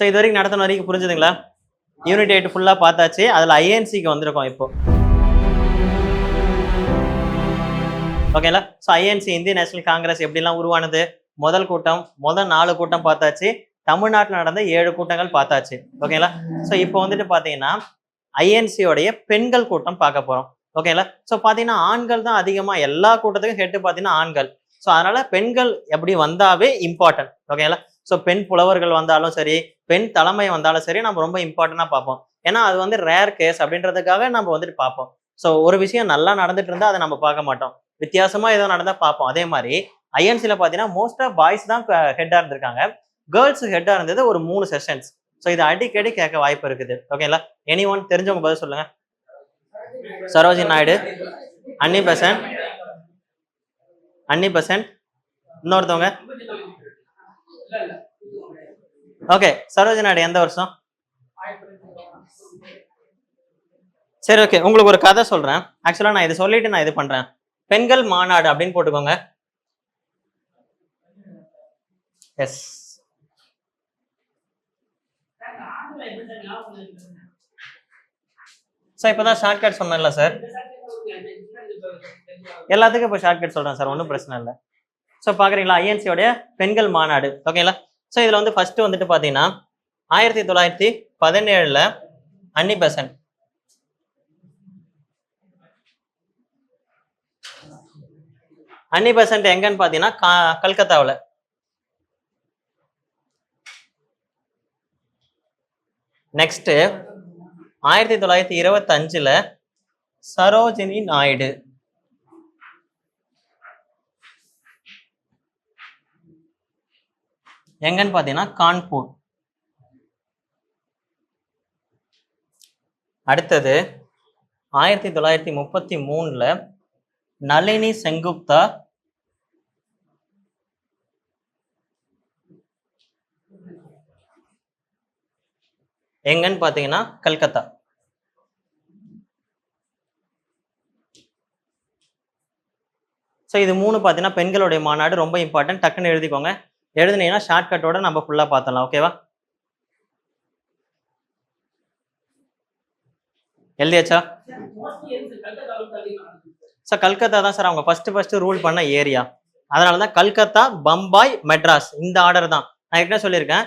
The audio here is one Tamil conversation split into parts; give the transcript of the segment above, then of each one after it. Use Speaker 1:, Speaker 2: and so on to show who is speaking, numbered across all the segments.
Speaker 1: ஸோ இது வரைக்கும் நடத்தின வரைக்கும் புரிஞ்சுதுங்களா? யூனிட் எயிட் ஃபுல்லாக பார்த்தாச்சு. அதில் ஐஎன்சிக்கு வந்திருக்கோம் இப்போ. ஓகேங்களா ஸோ ஐஎன்சி இந்திய நேஷனல் காங்கிரஸ் எப்படிலாம் உருவானது? முதல் கூட்டம் முதல் நாலு கூட்டம் பார்த்தாச்சு. தமிழ்நாட்டில் நடந்த ஏழு கூட்டங்கள் பார்த்தாச்சு. ஓகேங்களா ஸோ இப்போ வந்துட்டு பார்த்தீங்கன்னா ஐஎன்சியோடைய பெண்கள் கூட்டம் பார்க்க போகிறோம் ஓகேங்களா ஸோ பார்த்தீங்கன்னா ஆண்கள் தான் அதிகமாக எல்லா கூட்டத்துக்கும் ஹெட்டு பார்த்தீங்கன்னா ஆண்கள். ஸோ அதனால பெண்கள் எப்படி வந்தாவே இம்பார்ட்டன்ட் ஓகேங்களா ஸோ பெண் புலவர்கள் வந்தாலும் சரி பெண் தலைமை வந்தாலும் சரி நம்ம ரொம்ப இம்பார்ட்டண்டாக பார்ப்போம். ஏன்னா அது வந்து ரேர் கேஸ் அப்படின்றதுக்காக நம்ம வந்துட்டு பார்ப்போம். ஸோ ஒரு விஷயம் நல்லா நடந்துட்டு இருந்தால் அதை நம்ம பார்க்க மாட்டோம். வித்தியாசமாக ஏதோ நடந்தால் பார்ப்போம். அதே மாதிரி ஐஎன்சியில் பார்த்தீங்கன்னா மோஸ்ட்டாக பாய்ஸ் தான் ஹெட்டாக இருந்திருக்காங்க. கேர்ள்ஸ் ஹெட்டாக இருந்தது ஒரு மூணு செஷன்ஸ் ஸோ இது அடிக்கடி கேட்க வாய்ப்பு இருக்குது. ஓகேங்களா எனி ஒன் தெரிஞ்சவங்க பதில் சொல்லுங்க. Saroji Naidu Annie Besant Annie Besant இன்னொருத்தவங்க? ஓகே சரோஜி எந்த வருஷம்? சரி ஓகே உங்களுக்கு ஒரு கதை சொல்றேன். ஆக்சுவலா நான் இதை சொல்லிட்டு நான் இது பண்றேன். பெண்கள் மாநாடு அப்படின்னு போட்டுக்கோங்க. எஸ் சார் இப்போதான் ஷார்ட்கட் சொன்னேன்ல சார் எல்லாத்துக்கும் இப்போ ஷார்ட்கட் சொல்றேன் சார் ஒன்றும் பிரச்சனை இல்லை. ஸோ பார்க்குறீங்களா? ஐஎன்சியோடைய பெண்கள் மாநாடு. ஓகேங்களா ஸோ இதில் வந்து ஃபஸ்ட்டு வந்துட்டு பார்த்தீங்கன்னா ஆயிரத்தி தொள்ளாயிரத்தி பதினேழில் அன்னி பெசன்ட் அன்னி பெசன்ட் எங்கன்னு பார்த்தீங்கன்னா கல்கத்தாவில். நெக்ஸ்ட்டு ஆயிரத்தி தொள்ளாயிரத்தி இருபத்தஞ்சில் சரோஜினி நாயுடு. எங்கன்னு பார்த்தீங்கன்னா கான்பூர். அடுத்தது ஆயிரத்தி தொள்ளாயிரத்தி முப்பத்தி மூணில் நளினி செங்குப்தா எங்கன்னு பார்த்தீங்கன்னா கல்கத்தா. ஸோ இது மூணு பார்த்தீங்கன்னா பெண்களுடைய மாநாடு ரொம்ப இம்பார்ட்டன்ட் டக்குன்னு எழுதிக்கோங்க. எழுதுனீங்கன்னா ஷார்ட்கட்டோட நம்ம ஃபுல்லாக பார்த்தலாம் ஓகேவா எழுதியாச்சா? சார் கல்கத்தா தான் சார் அவங்க ஃபர்ஸ்ட் ஃபர்ஸ்ட் ரூல் பண்ண ஏரியா அதனால தான் கல்கத்தா பம்பாய் மெட்ராஸ் இந்த ஆர்டர் தான். நான் என்ன சொல்லியிருக்கேன்.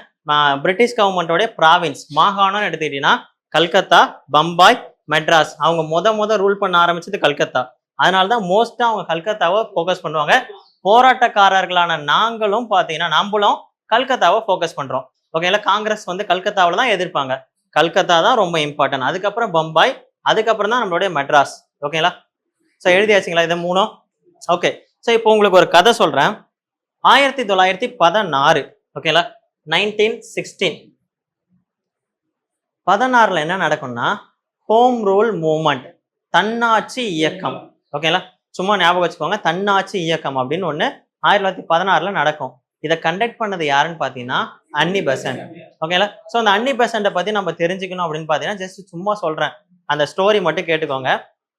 Speaker 1: பிரிட்டிஷ் கவர்மெண்டோடைய ப்ராவின்ஸ் மாகாணம்னு எடுத்துக்கிட்டீங்கன்னா கல்கத்தா பம்பாய் மெட்ராஸ். அவங்க முத முத ரூல் பண்ண ஆரம்பிச்சது கல்கத்தா. அதனால தான் மோஸ்ட்டாக அவங்க கல்கத்தாவை ஃபோக்கஸ் பண்ணுவாங்க. போராட்டக்காரர்களான நாங்களும் பார்த்தீங்கன்னா நம்மளும் கல்கத்தாவை ஃபோக்கஸ் பண்ணுறோம் ஓகேங்களா காங்கிரஸ் வந்து கல்கத்தாவில் தான் எதிர்ப்பாங்க. கல்கத்தா தான் ரொம்ப இம்பார்ட்டன்ட் அதுக்கப்புறம் பம்பாய் அதுக்கப்புறம் தான் நம்மளுடைய மெட்ராஸ். ஓகேங்களா ஸோ எழுதியாச்சுங்களா இது மூணும்? ஓகே ஸோ இப்போ உங்களுக்கு ஒரு கதை சொல்கிறேன் ஆயிரத்தி தொள்ளாயிரத்தி பதினாறு. ஓகேங்களா நைன்டீன் சிக்ஸ்டீன் பதினாறில் என்ன நடக்கும்னா ஹோம் ரூல் மூமெண்ட் தன்னாட்சி இயக்கம். ஓகேங்களா சும்மா ஞாபகம் வச்சுக்கோங்க தன்னாட்சி இயக்கம் அப்படின்னு ஒன்று ஆயிரத்தி தொள்ளாயிரத்தி பதினாறில் நடக்கும். இதை கண்டக்ட் பண்ணது யாருன்னு பார்த்தீங்கன்னா அன்னி பெசன்ட். ஓகேங்களா ஸோ அந்த அன்னி பெசண்ட்டை பற்றி நம்ம தெரிஞ்சுக்கணும் அப்படின்னு பார்த்தீங்கன்னா ஜஸ்ட் சும்மா சொல்கிறேன் அந்த ஸ்டோரி மட்டும் கேட்டுக்கோங்க.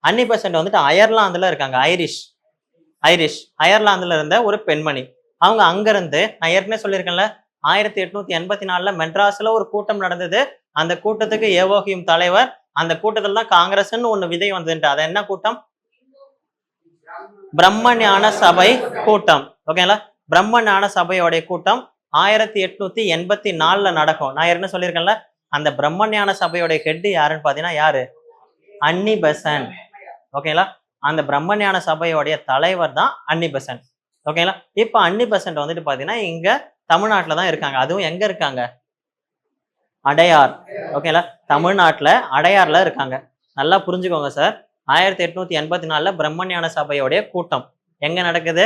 Speaker 1: அன்னி பெசண்ட் வந்துட்டு அயர்லாந்தில் இருக்காங்க ஐரிஷ். ஐரிஷ். அயர்லாந்தில் இருந்த ஒரு பெண்மணி. அவங்க அங்கேருந்து நான் ஏற்கனவே சொல்லியிருக்கேன்ல ஆயிரத்தி எட்நூத்தி எண்பத்தி நாலுல மெட்ராஸ்ல ஒரு கூட்டம் நடந்தது. அந்த கூட்டத்துக்கு ஏவோகியும் தலைவர் அந்த கூட்டத்தில் தான் காங்கிரஸ்ன்னு ஒன்று விதை வந்ததுன்ட்டு அது என்ன கூட்டம்? பிரம்ம ஞான சபை கூட்டம். ஓகேங்களா பிரம்ம ஞான சபையோடைய கூட்டம் ஆயிரத்தி எட்நூத்தி எண்பத்தி நாலுல நடக்கும். நான் என்ன சொல்லியிருக்கேன்ல அந்த பிரம்ம ஞான சபையோடைய ஹெட் யாருன்னு பார்த்தீங்கன்னா யாரு? அன்னி பெசன்ட் ஓகேங்களா அந்த பிரம்ம ஞான சபையோடைய தலைவர் தான் அன்னி பெசன்ட் ஓகேங்களா இப்போ அன்னி பெசன்ட் வந்துட்டு பார்த்தீங்கன்னா இங்க தமிழ்நாட்டில் தான் இருக்காங்க. அதுவும் எங்க இருக்காங்க? அடையார். ஓகேங்களா தமிழ்நாட்டில் அடையார்ல இருக்காங்க. நல்லா புரிஞ்சுக்கோங்க சார் ஆயிரத்தி எட்நூத்தி எண்பத்தி நாலுல பிரம்மஞான சபையோடைய கூட்டம். எங்க நடக்குது?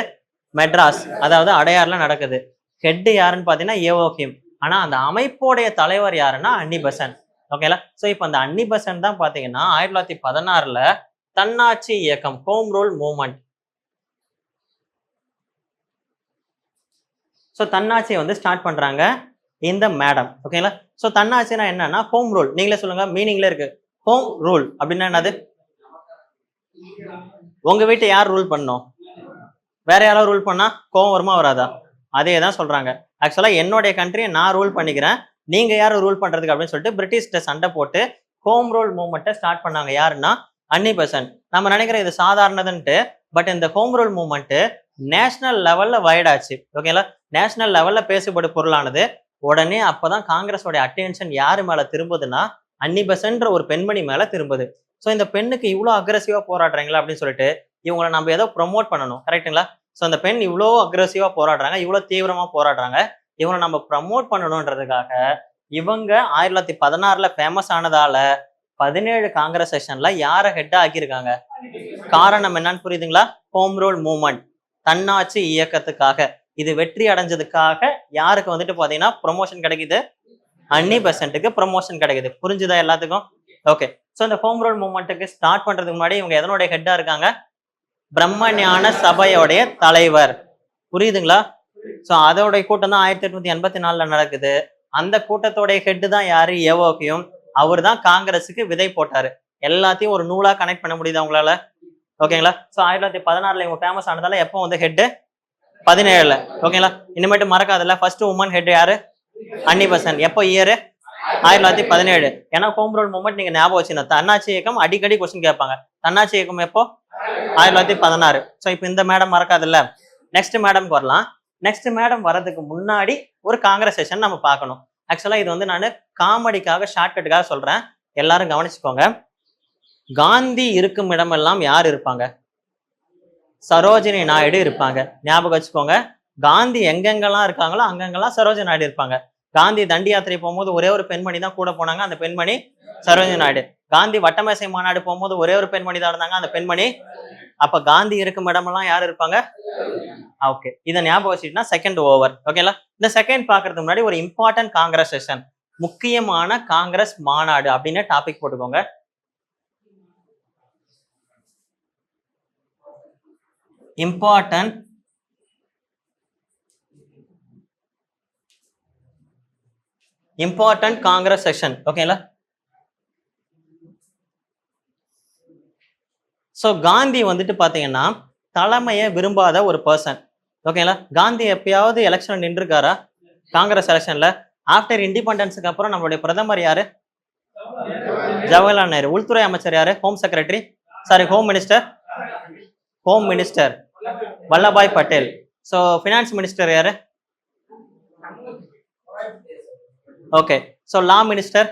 Speaker 1: மெட்ராஸ். அதாவது அடையார்ல நடக்குது. ஹெட் யாருன்னு பார்த்தீங்கன்னா ஏஓகிம் ஆனா அந்த அமைப்போடைய தலைவர் யாருன்னா அன்னி பெசன்ட் ஓகேங்களா ஸோ இப்போ அந்த அன்னி பெசன்ட் தான் பார்த்தீங்கன்னா ஆயிரத்தி தொள்ளாயிரத்தி பதினாறுல தன்னாட்சி இயக்கம் ஹோம் ரூல் மூமெண்ட் ஸோ தன்னாட்சியை வந்து ஸ்டார்ட் பண்றாங்க இந்த மேடம் ஓகேங்களா ஸோ தன்னாட்சினா என்னன்னா ஹோம் ரூல் நீங்களே சொல்லுங்க மீனிங்ல இருக்கு. ஹோம் ரூல் அப்படின்னா என்னது? உங்க வீட்டை யார் ரூல் பண்ணோம்? வேற யாராவது ரூல் பண்ணா கோவம் வருமா வராதா? அதே தான் சொல்றாங்க ஆக்சுவலா என்னுடைய கண்ட்ரியை நான் ரூல் பண்ணிக்கிறேன். நீங்க யாரும் ரூல் பண்றதுக்கு அப்படின்னு சொல்லிட்டு பிரிட்டிஷ்ட சண்டை போட்டு ஹோம் ரூல் மூவ்மெண்ட்டை ஸ்டார்ட் பண்ணாங்க. யாருன்னா? அன்னி பெசன்ட் நம்ம நினைக்கிறோம் இது சாதாரணதுன்ட்டு பட் இந்த ஹோம் ரூல் மூவ்மெண்ட்டு நேஷனல் லெவல்ல வைடாச்சு ஓகேங்களா நேஷனல் லெவல்ல பேசுபடு பொருளானது. உடனே அப்போதான் காங்கிரஸோட அட்டென்ஷன் யாரு மேல திரும்புதுன்னா அன்னி பெசன்ட்ன்ற ஒரு பெண்மணி மேல திரும்புது. ஸோ இந்த பெண்ணுக்கு இவ்வளோ அக்ரஸிவாக போராடுறாங்களா அப்படின்னு சொல்லிட்டு இவங்களை நம்ம ஏதோ ப்ரொமோட் பண்ணணும். கரெக்ட்டுங்களா ஸோ அந்த பெண் இவ்வளோ அக்ரஸிவாக போராடுறாங்க இவ்வளோ தீவிரமாக போராடுறாங்க. இவங்களை நம்ம ப்ரமோட் பண்ணணுன்றதுக்காக இவங்க ஆயிரத்தி தொள்ளாயிரத்தி பதினாறில் ஃபேமஸ் ஆனதால பதினேழு காங்கிரஸ் செஷன்ல யாரை ஹெட்டாக ஆக்கியிருக்காங்க? காரணம் என்னன்னு புரியுதுங்களா? ஹோம் ரூல் மூமெண்ட் தன்னாட்சி இயக்கத்துக்காக. இது வெற்றி அடைஞ்சதுக்காக யாருக்கு வந்துட்டு பார்த்தீங்கன்னா ப்ரொமோஷன் கிடைக்குது? அன்னி பெசன்ட்டுக்கு ப்ரொமோஷன் கிடைக்குது. புரிஞ்சுதா எல்லாத்துக்கும்? ஓகே ஸோ இந்த ஹோம் ரூல் மூவ்மெண்ட்டுக்கு ஸ்டார்ட் பண்ணுறதுக்கு முன்னாடி இவங்க எதனுடைய ஹெட்டாக இருக்காங்க? பிரம்மஞான சபையோடைய தலைவர். புரியுதுங்களா? ஸோ அதோடைய கூட்டம் தான் ஆயிரத்தி எட்நூத்தி எண்பத்தி நாலில் நடக்குது. அந்த கூட்டத்தோடைய ஹெட்டு தான் யாரு? ஏவோக்கியும். அவர் தான் காங்கிரஸுக்கு விதை போட்டார். எல்லாத்தையும் ஒரு நூலா கனெக்ட் பண்ண முடியுது அவங்களால ஓகேங்களா? ஸோ ஆயிரத்தி தொள்ளாயிரத்தி பதினாறுல இவங்க ஃபேமஸ் ஆனதால எப்போ வந்து ஹெட்டு பதினேழுல. ஓகேங்களா? இனிமேட்டு மறக்காதல்ல ஃபர்ஸ்ட் உமன் ஹெட் யாரு? அன்னி பசன் எப்போ இயரு ஆயிரத்தி தொள்ளாயிரத்தி பதினேழு. ஏன்னா ஹோம் ரூல் மூமெண்ட் நீங்க ஞாபகம் வச்சுக்கணும் தன்னாட்சி இயக்கம் அடிக்கடி கொஸ்டின் கேட்பாங்க. தன்னாட்சி இயக்கம் எப்போ? ஆயிரத்தி தொள்ளாயிரத்தி பதினாறு. ஸோ இப்போ இந்த மேடம் மறக்காதுல்ல. நெக்ஸ்ட் மேடம்க்கு வரலாம். நெக்ஸ்ட் மேடம் வர்றதுக்கு முன்னாடி ஒரு காங்கிரஸ் செஷன் நம்ம பார்க்கணும். ஆக்சுவலா இது வந்து நான் காமெடிக்காக ஷார்ட்கட்டுக்காக சொல்றேன். எல்லாரும் கவனிச்சுக்கோங்க. காந்தி இருக்கும் இடமெல்லாம் யார் இருப்பாங்க? சரோஜினி நாயுடு இருப்பாங்க. ஞாபகம் வச்சுக்கோங்க. காந்தி எங்கெங்கெல்லாம் இருக்காங்களோ அங்கங்கெல்லாம் சரோஜினி நாயுடு இருப்பாங்க. காந்தி தண்டி யாத்திரை போகும்போது ஒரே ஒரு பெண்மணி தான் கூட போனாங்க. அந்த பெண்மணி சரோஜினி நாயுடு. காந்தி வட்டமேசை மாநாடு போகும்போது ஒரே ஒரு பெண்மணி தான் இருந்தாங்க. அந்த பெண்மணி அப்ப காந்தி இருக்கும் இடமெல்லாம் யார் இருப்பாங்க? ஓகே இதை ஞாபகம் வச்சுட்டுனா செகண்ட் ஓவர் ஓகேங்களா இந்த செகண்ட் பாக்குறதுக்கு முன்னாடி ஒரு இம்பார்ட்டன்ட் காங்கிரஸ் செஷன் முக்கியமான காங்கிரஸ் மாநாடு அப்படின்னு டாபிக் போட்டுக்கோங்க. இம்பார்ட்டன்ட் இம்பார்ட்டன்ட் காங்கிரஸ் செஷன் ஓகேங்களா ஸோ காந்தி வந்துட்டு பார்த்தீங்கன்னா தலைமையை விரும்பாத ஒரு பர்சன் ஓகேங்களா காந்தி எப்பயாவது எலெக்ஷன் நின்றுருக்காரா? காங்கிரஸ் எலெக்ஷனில் ஆஃப்டர் இண்டிபெண்டன்ஸுக்கு அப்புறம் நம்மளுடைய பிரதமர் யாரு? ஜவஹர்லால் நேரு. உள்துறை அமைச்சர் யாரு? Home secretary sorry home minister home minister Vallabhbhai Patel. So finance minister யாரு? Okay so law minister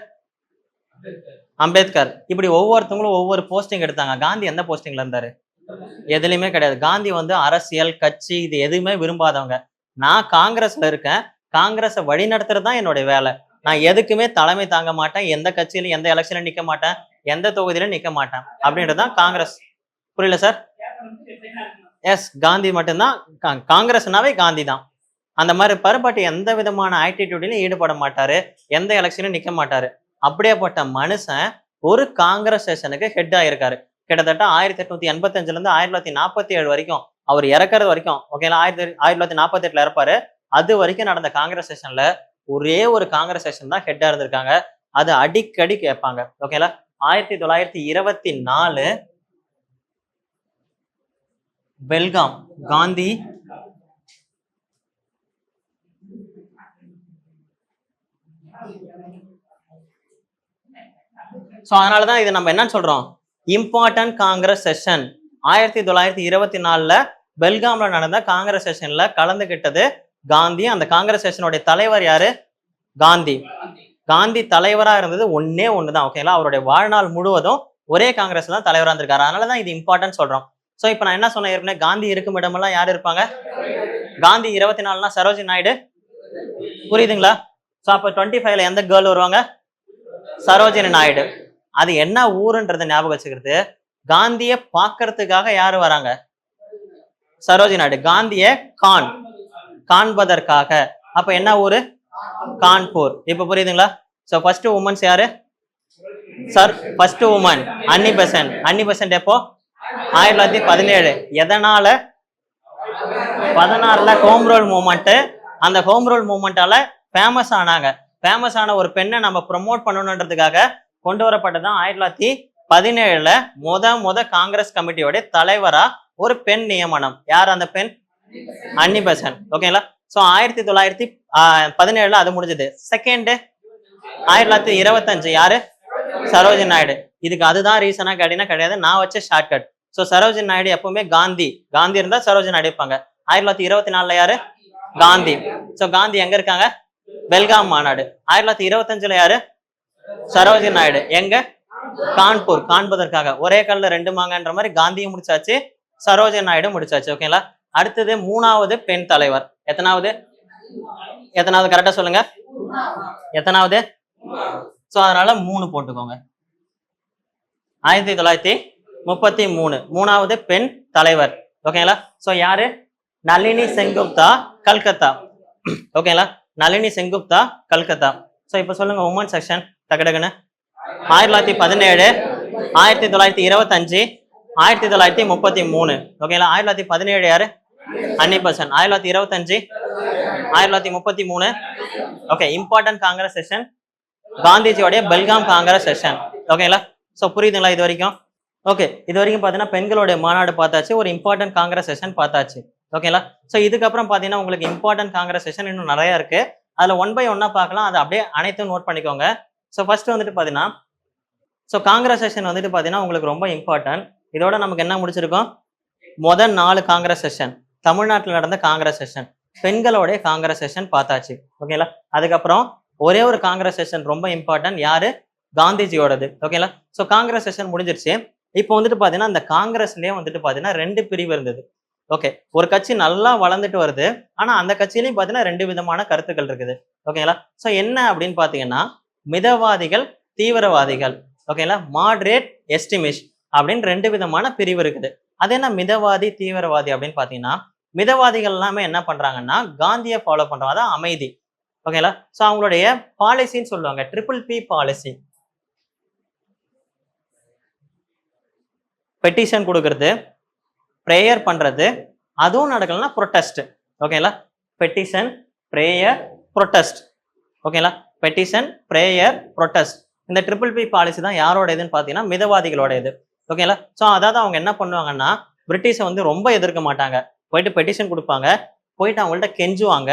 Speaker 1: Ambedkar இப்படி ஒவ்வொருத்தவங்களும் ஒவ்வொரு போஸ்டிங் எடுத்தாங்க. காந்தி எந்த போஸ்டிங்ல இருந்தாரு? எதுலையுமே கிடையாது. காந்தி வந்து அரசியல் கட்சி இது எதுவுமே விரும்பாதவங்க. நான் காங்கிரஸ்ல இருக்கேன். காங்கிரஸை வழி தான் என்னுடைய வேலை. நான் எதுக்குமே தலைமை தாங்க மாட்டேன். எந்த கட்சியிலும் எந்த எலெக்ஷன்ல நிக்க மாட்டேன். எந்த தொகுதியிலும் நிக்க மாட்டேன். அப்படின்றது தான் காங்கிரஸ். புரியல சார் எஸ் காந்தி மட்டும்தான். கா- காங்கிரஸ்னாவே காந்தி தான். அந்த மாதிரி பருப்பாட்டி எந்த விதமான ஆட்டிடியூட்லையும் ஈடுபட மாட்டாரு. எந்த எலெக்ஷனும் நிக்க மாட்டாரு. அப்படியேப்பட்ட மனுஷன் ஒரு காங்கிரஸ் செஷனுக்கு ஹெட் ஆயிருக்காரு. கிட்டத்தட்ட ஆயிரத்தி எட்நூத்தி எண்பத்தஞ்சுல இருந்து ஆயிரத்தி தொள்ளாயிரத்தி நாற்பத்தி ஏழு வரைக்கும் அவர் இறக்குறது வரைக்கும் ஓகேங்களா ஆயிரத்தி ஆயிரத்தி தொள்ளாயிரத்தி நாற்பத்தி எட்டுல இறப்பாரு. அது வரைக்கும் நடந்த காங்கிரஸ் செஷன்ல ஒரே ஒரு காங்கிரஸ் செஷன் தான் ஹெட்டா இருந்திருக்காங்க. அது அடிக்கடி கேட்பாங்க ஓகேங்களா ஆயிரத்தி தொள்ளாயிரத்தி இருபத்தி நாலு பெல்காம் காந்தி ஸோ அதனாலதான் இது நம்ம என்ன சொல்றோம்? இம்பார்ட்டன்ட் காங்கிரஸ் செஷன் ஆயிரத்தி தொள்ளாயிரத்தி இருபத்தி நாலில் பெல்காம்ல நடந்த காங்கிரஸ் செஷன்ல கலந்துகிட்டது காந்தி. அந்த காங்கிரஸ் செஷனுடைய தலைவர் யாரு? காந்தி. காந்தி தலைவரா இருந்தது ஒன்னே ஒண்ணுதான் ஓகேங்களா அவருடைய வாழ்நாள் முழுவதும் ஒரே காங்கிரஸ் தான் தலைவரா இருந்திருக்காரு. அதனாலதான் இது இம்பார்ட்டன்ட் சொல்றோம். ஸோ இப்போ நான் என்ன சொன்னேன்? ஏற்கனவே காந்தி இருக்கும் இடமெல்லாம் யார் இருப்பாங்க? காந்தி இருபத்தி நாலுனா சரோஜி நாயுடு. புரியுதுங்களா? ஸோ அப்போ டுவெண்ட்டி ஃபைவ்ல எந்த கேர்ள் வருவாங்க? சரோஜினி நாயுடு. அது என்ன ஊருன்றத ஞாபகம் வச்சுக்கிறது. காந்தியை பார்க்கறதுக்காக யாரு வராங்க? சரோஜி நாயுடு. காந்திய கான் காண்பதற்காக. அப்ப என்ன ஊரு? கான்பூர். இப்ப புரியுதுங்களா? சோ ஃபர்ஸ்ட் உமன்ஸ் யாரு? Sir first woman Annie Besant Annie Besant எப்போ? ஆயிரத்தி தொள்ளாயிரத்தி பதினேழு. எதனால? பதினாறுல ஹோம் ரோல் மூமெண்ட் அந்த ஹோம் ரோல் மூமெண்டால ஃபேமஸ் ஆனாங்க. ஃபேமஸ் ஆன ஒரு பெண்ணை நம்ம ப்ரொமோட் பண்ணணுன்றதுக்காக கொண்டு வரப்பட்டதான் ஆயிரத்தி தொள்ளாயிரத்தி பதினேழுல முத முத காங்கிரஸ் கமிட்டியோட தலைவரா ஒரு பெண் நியமனம். யார் அந்த பெண்? அன்னி பசன் ஓகேங்களா சோ ஆயிரத்தி தொள்ளாயிரத்தி பதினேழுல அது முடிஞ்சது. செகண்ட் ஆயிரத்தி தொள்ளாயிரத்தி இருபத்தஞ்சு. யாரு? சரோஜி நாயுடு. இதுக்கு அதுதான் ரீசனா கேட்டீங்கன்னா கிடையாது. நான் வச்ச ஷார்ட்கட் ஸோ சரோஜி நாயுடு எப்பவுமே காந்தி. காந்தி இருந்தா சரோஜன் நாயுடு இருப்பாங்க. ஆயிரத்தி தொள்ளாயிரத்தி இருபத்தி நாலுல யாரு? காந்தி. ஸோ காந்தி எங்க இருக்காங்க? பெல்காம் மாநாடு. ஆயிரத்தி தொள்ளாயிரத்தி இருபத்தஞ்சுல யாரு? சரோஜி நாயுடு. எங்க? கான்பூர். காண்பதற்காக. ஒரே கல்ல ரெண்டு மாங்கன்ற மாதிரி காந்தியும் முடிச்சாச்சு சரோஜி நாயுடு முடிச்சாச்சு ஓகேங்களா அடுத்தது மூணாவது பெண் தலைவர். எத்தனாவது? எத்தனாவது? கரெக்டா சொல்லுங்க. எத்தனாவது? சோ அதனால மூணு போட்டுக்கோங்க. ஆயிரத்தி தொள்ளாயிரத்தி முப்பத்தி மூணு. மூணாவது பெண் தலைவர். ஓகேங்களா சோ யாரு? நளினி செங்குப்தா கல்கத்தா. ஓகேங்களா நளினி செங்குப்தா கல்கத்தா. ஸோ இப்போ சொல்லுங்க உமன் செக்ஷன் டக்குடக்குன்னு ஆயிரத்தி தொள்ளாயிரத்தி பதினேழு ஆயிரத்தி தொள்ளாயிரத்தி இருபத்தஞ்சு ஆயிரத்தி தொள்ளாயிரத்தி முப்பத்தி மூணு. ஓகேங்களா ஆயிரத்தி தொள்ளாயிரத்தி பதினேழு யாரு? Annie Besant. ஆயிரத்தி தொள்ளாயிரத்தி இருபத்தஞ்சு ஆயிரத்தி தொள்ளாயிரத்தி முப்பத்தி மூணு. ஓகே இம்பார்ட்டன்ட் காங்கிரஸ் செஷன் காந்திஜியோடைய பெல்காம் காங்கிரஸ் செஷன் ஓகேங்களா ஸோ புரியுதுங்களா இது வரைக்கும்? ஓகே இது வரைக்கும் பார்த்தீங்கன்னா பெண்களுடைய மாநாடு பார்த்தாச்சு ஒரு இம்பார்ட்டன்ட் காங்கிரஸ் செஷன் பார்த்தாச்சு. ஓகேங்களா ஸோ இதுக்கப்புறம் பார்த்தீங்கன்னா உங்களுக்கு இம்பார்ட்டன்ட் காங்கிரஸ் செஷன் இன்னும் நிறைய இருக்கு. அதில் ஒன் பை ஒன்னாக பார்க்கலாம். அதை அப்படியே அனைத்தும் நோட் பண்ணிக்கோங்க. ஸோ ஃபர்ஸ்ட் வந்துட்டு பார்த்தீங்கன்னா ஸோ காங்கிரஸ் செஷன் வந்துட்டு பார்த்தீங்கன்னா உங்களுக்கு ரொம்ப இம்பார்ட்டன்ட் இதோட நமக்கு என்ன முடிச்சிருக்கோம்? முதல் நாலு காங்கிரஸ் செஷன் தமிழ்நாட்டில் நடந்த காங்கிரஸ் செஷன் பெண்களோடைய காங்கிரஸ் செஷன் பார்த்தாச்சு. ஓகேங்களா அதுக்கப்புறம் ஒரே ஒரு காங்கிரஸ் செஷன் ரொம்ப இம்பார்ட்டன்ட் யாரு? காந்திஜியோடது. ஓகேங்களா ஸோ காங்கிரஸ் செஷன் முடிஞ்சிருச்சு. இப்போ வந்துட்டு பார்த்தீங்கன்னா அந்த காங்கிரஸ்லயே வந்துட்டு பார்த்தீங்கன்னா ரெண்டு பிரிவு இருந்தது. ஓகே ஒரு கட்சி நல்லா வளர்ந்துட்டு வருது. ஆனா அந்த கட்சியிலையும் பார்த்தீங்கன்னா ரெண்டு விதமான கருத்துக்கள் இருக்குது. ஓகேங்களா ஸோ என்ன அப்படின்னு பார்த்தீங்கன்னா மிதவாதிகள் தீவிரவாதிகள். ஓகேங்களா மாட்ரேட் எஸ்டிமிஷ் அப்படின்னு ரெண்டு விதமான பிரிவு இருக்குது. அது என்ன? மிதவாதி தீவிரவாதி அப்படின்னு பார்த்தீங்கன்னா மிதவாதிகள் எல்லாமே என்ன பண்றாங்கன்னா காந்தியை ஃபாலோ பண்றாங்க அதான் அமைதி. ஓகேங்களா ஸோ அவங்களுடைய பாலிசின்னு சொல்லுவாங்க. ட்ரிபிள் பி பாலிசி பெட்டிஷன் கொடுக்கறது. ப்ரேயர் பண்ணுறது அதுவும் நடக்கலன்னா ப்ரொட்டஸ்ட் ஓகேங்களா பெட்டிஷன் ப்ரேயர் ப்ரொட்டஸ்ட் ஓகேங்களா பெட்டிஷன் ப்ரேயர் ப்ரொட்டஸ்ட் இந்த ட்ரிபிள் பி பாலிசி தான் யாரோட இதுன்னு பார்த்தீங்கன்னா மிதவாதிகளோட இது ஓகேங்களா ஸோ அதாவது அவங்க என்ன பண்ணுவாங்கன்னா பிரிட்டிஷை வந்து ரொம்ப எதிர்க்க மாட்டாங்க. போயிட்டு பெட்டிஷன் கொடுப்பாங்க. போயிட்டு அவங்கள்ட்ட கெஞ்சுவாங்க.